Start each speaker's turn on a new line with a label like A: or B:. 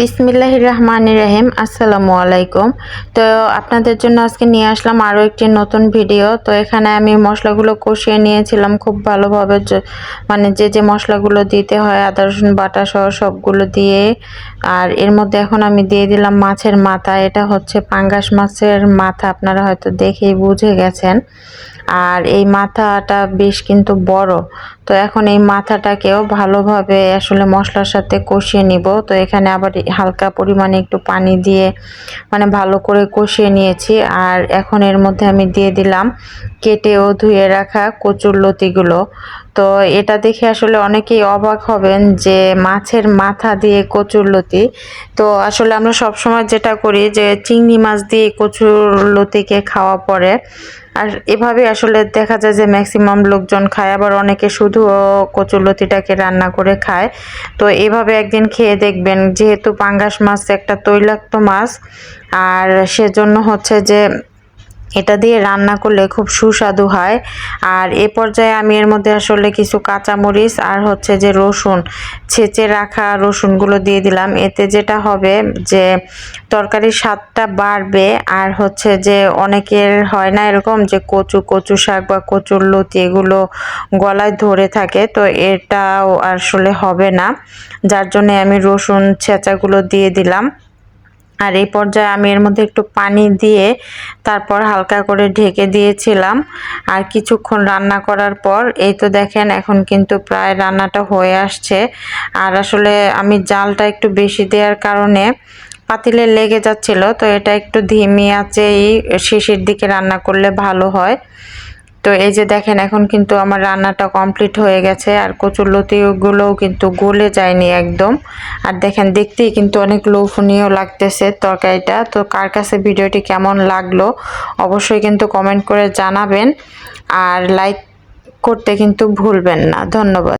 A: বিসমিল্লাহ রহমান রহিম আসসালামু আলাইকুম। তো আপনাদের জন্য আজকে নিয়ে আসলাম আরও একটি নতুন ভিডিও। তো এখানে আমি মশলাগুলো কষিয়ে নিয়েছিলাম খুব ভালোভাবে। মানে যে যে মশলাগুলো দিতে হয়, আদা, রসুন, বাটা সহ সবগুলো দিয়ে। আর এর মধ্যে এখন আমি দিয়ে দিলাম মাছের মাথা। এটা হচ্ছে পাঙ্গাস মাছের মাথা, আপনারা হয়তো দেখেই বুঝে গেছেন। আর এই মাথাটা বেশ কিন্তু বড়। তো এখন এই মাথাটাকেও ভালোভাবে আসলে মশলার সাথে কষিয়ে নিব। তো এখানে আবার হালকা পরিমাণে একটু পানি দিয়ে মানে ভালো করে কষিয়ে নিয়েছি। আর এখন এর মধ্যে আমি দিয়ে দিলাম কেটে ও ধুয়ে রাখা কচুর লতিগুলো। তো এটা দেখে আসলে অনেকেই অবাক হবেন যে মাছের মাথা দিয়ে কচুর লতি। তো আসলে আমরা সবসময় যেটা করি যে চিংড়ি মাছ দিয়ে কচুর লতিকে খাওয়া পরে। আর এভাবে আসলে দেখা যায় যে ম্যাক্সিমাম লোকজন খায়, আবার অনেকে শুধু কচুলতিটাকে রান্না করে খায়। তো এভাবে একদিন খেয়ে দেখবেন, যেহেতু পাঙ্গাস মাছ একটা তৈলাক্ত মাছ, আর সেজন্য হচ্ছে যে এটা দিয়ে রান্না করলে খুব সুস্বাদু হয়। আর এ পর্যায়ে আমি এর মধ্যে আসলে কিছু কাঁচামরিচ আর হচ্ছে যে রসুন ছেঁচে রাখা রসুনগুলো দিয়ে দিলাম। এতে যেটা হবে যে তরকারির স্বাদটা বাড়বে আর হচ্ছে যে অনেকের হয় না এরকম যে কচু কচু শাক বা কচুর লতি এগুলো গলায় ধরে থাকে, তো এটাও আসলে হবে না। যার জন্য আমি রসুন ছেঁচাগুলো দিয়ে দিলাম। আর এই পর্যায়ে আমি এর মধ্যে একটু পানি দিয়ে তারপর হালকা করে ঢেকে দিয়েছিলাম। আর কিছুক্ষণ রান্না করার পর, এই তো দেখেন এখন কিন্তু প্রায় রান্নাটা হয়ে আসছে। আর আসলে আমি জালটা একটু বেশি দেওয়ার কারণে পাতিলে লেগে যাচ্ছিল, তো এটা একটু ধিমি আঁচেই শেষের দিকে রান্না করলে ভালো হয়। তো এই যে দেখেন, এখন কিন্তু আমার রান্নাটা কমপ্লিট হয়ে গেছে আর কচুর লতিগুলোও কিন্তু গলে যায়নি একদম। আর দেখেন, দেখতেই কিন্তু অনেক লোভনীয় লাগতেছে তরকারিটা। তো কার কাছে ভিডিওটি কেমন লাগল অবশ্যই কিন্তু কমেন্ট করে জানাবেন। আর লাইক করতে কিন্তু ভুলবেন না। ধন্যবাদ।